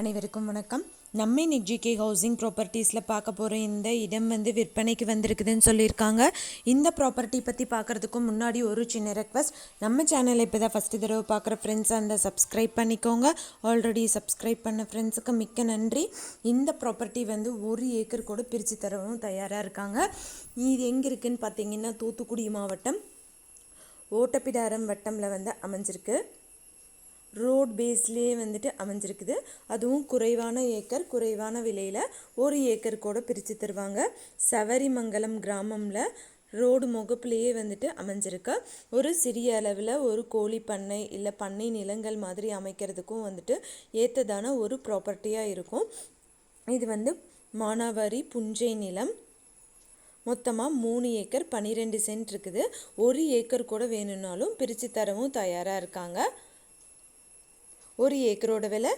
அனைவருக்கும் வணக்கம். நம்ம இன்னைக்கு ஹவுசிங் ப்ராப்பர்ட்டிஸில் பார்க்க போகிற இந்த இடம் வந்து விற்பனைக்கு வந்திருக்குதுன்னு சொல்லியிருக்காங்க. இந்த ப்ராப்பர்ட்டி பற்றி பார்க்குறதுக்கு முன்னாடி ஒரு சின்ன ரெக்வஸ்ட் நம்ம சேனலை இப்போ தான் ஃபஸ்ட்டு தடவை பார்க்குற ஃப்ரெண்ட்ஸ் அந்த சப்ஸ்கிரைப் பண்ணிக்கோங்க. ஆல்ரெடி சப்ஸ்கிரைப் பண்ண ஃப்ரெண்ட்ஸுக்கு மிக்க நன்றி. இந்த ப்ராப்பர்ட்டி வந்து ஒரு ஏக்கர் கூட பிரித்து தரவும் தயாராக இருக்காங்க. இது எங்கே இருக்குதுன்னு பார்த்தீங்கன்னா தூத்துக்குடி மாவட்டம் ஓட்டப்பிடாரம் வட்டமில் வந்து அமைஞ்சிருக்கு. ரோட் பேஸ்லேயே வந்துட்டு அமைஞ்சிருக்குது. அதுவும் குறைவான ஏக்கர் குறைவான விலையில் ஒரு ஏக்கர் கூட பிரித்து தருவாங்க. சவரிமங்கலம் கிராமம்ல ரோடு முகப்புலேயே வந்துட்டு அமைஞ்சிருக்கு. ஒரு சிறிய அளவில் ஒரு கோழி பண்ணை இல்லை பண்ணை நிலங்கள் மாதிரி அமைக்கிறதுக்கும் வந்துட்டு ஏற்றதான ஒரு ப்ராப்பர்ட்டியாக இருக்கும். இது வந்து மானாவாரி புஞ்சை நிலம். மொத்தமாக மூணு ஏக்கர் பன்னிரெண்டு சென்ட் இருக்குது. ஒரு ஏக்கர் கூட வேணும்னாலும் பிரித்து தரவும் தயாராக இருக்காங்க. ஒரு ஏக்கரோட விலை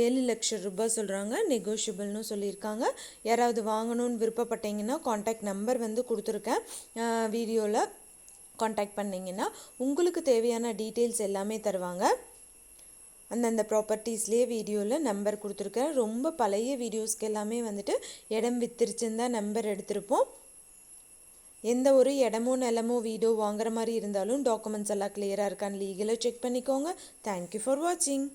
ஏழு லட்சம் ரூபாய் சொல்கிறாங்க நெகோஷியபிள்னு சொல்லியிருக்காங்க. யாராவது வாங்கணும்னு விருப்பப்பட்டீங்கன்னா காண்டாக்ட் நம்பர் வந்து கொடுத்துருக்கேன். வீடியோவில் காண்டாக்ட் பண்ணிங்கன்னா உங்களுக்கு தேவையான டீட்டெயில்ஸ் எல்லாமே தருவாங்க. அந்தந்த ப்ராப்பர்ட்டிஸ்லேயே வீடியோவில் நம்பர் கொடுத்துருக்கேன். ரொம்ப பழைய வீடியோஸ்க்கு எல்லாமே வந்துட்டு இடம் வித்திருச்சுன்னு தான் நம்பர் எடுத்திருப்போம். எந்த ஒரு இடமோ நிலமோ வீடோ வாங்குற மாதிரி இருந்தாலும் டாக்குமெண்ட்ஸ் எல்லாம் கிளியராக இருக்கான்னு லீகலாக செக் பண்ணிக்கோங்க. தேங்க்யூ ஃபார் வாட்சிங்